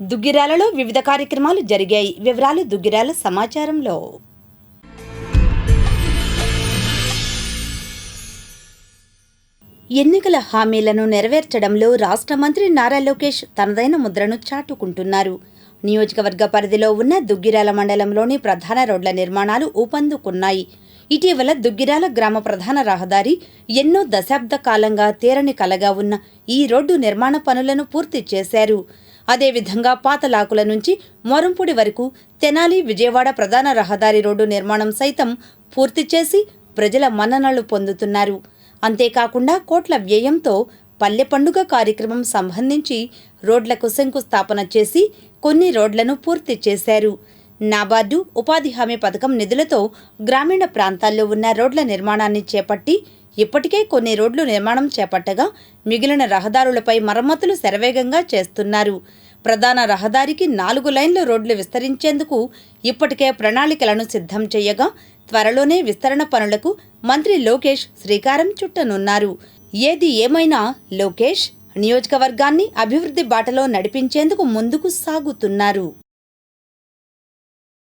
దుగ్గిరాలలో వివిధ కార్యక్రమాలు జరిగాయి. వివరాలు దుగ్గిరాల సమాచారంలో. ఎన్నికల హామీలను నెరవేర్చడంలో రాష్ట్ర మంత్రి నారా లోకేష్ తనదైన ముద్రను చాటుకుంటున్నారు. నియోజకవర్గ పరిధిలో ఉన్న దుగ్గిరాల మండలంలోని ప్రధాన రోడ్ల నిర్మాణాలు ఊపందుకున్నాయి. ఇటీవల దుగ్గిరాల గ్రామ ప్రధాన రహదారి ఎన్నో దశాబ్ద కాలంగా తీరని కలగా ఉన్న ఈ రోడ్డు నిర్మాణ పనులను పూర్తి చేశారు. అదేవిధంగా పాతలాకుల నుంచి మొరంపూడి వరకు తెనాలి విజయవాడ ప్రధాన రహదారి రోడ్డు నిర్మాణం సైతం పూర్తి చేసి ప్రజల మన్ననలు పొందుతున్నారు. అంతేకాకుండా కోట్ల వ్యయంతో పల్లె పండుగ కార్యక్రమం సంబంధించి రోడ్లకు శంకుస్థాపన చేసి కొన్ని రోడ్లను పూర్తి చేశారు. నాబార్డు ఉపాధి హామీ పథకం నిధులతో గ్రామీణ ప్రాంతాల్లో ఉన్న రోడ్ల నిర్మాణాన్ని చేపట్టి ఇప్పటికే కొన్ని రోడ్లు నిర్మాణం చేపట్టగా మిగిలిన రహదారులపై మరమ్మతులు శరవేగంగా చేస్తున్నారు. ప్రధాన రహదారికి నాలుగు లైన్ల రోడ్లు విస్తరించేందుకు ఇప్పటికే ప్రణాళికలను సిద్ధం చేయగా త్వరలోనే విస్తరణ పనులకు మంత్రి లోకేష్ శ్రీకారం చుట్టనున్నారు. ఏది ఏమైనా లోకేష్ నియోజకవర్గాన్ని అభివృద్ధి బాటలో నడిపించేందుకు ముందుకు సాగుతున్నారు.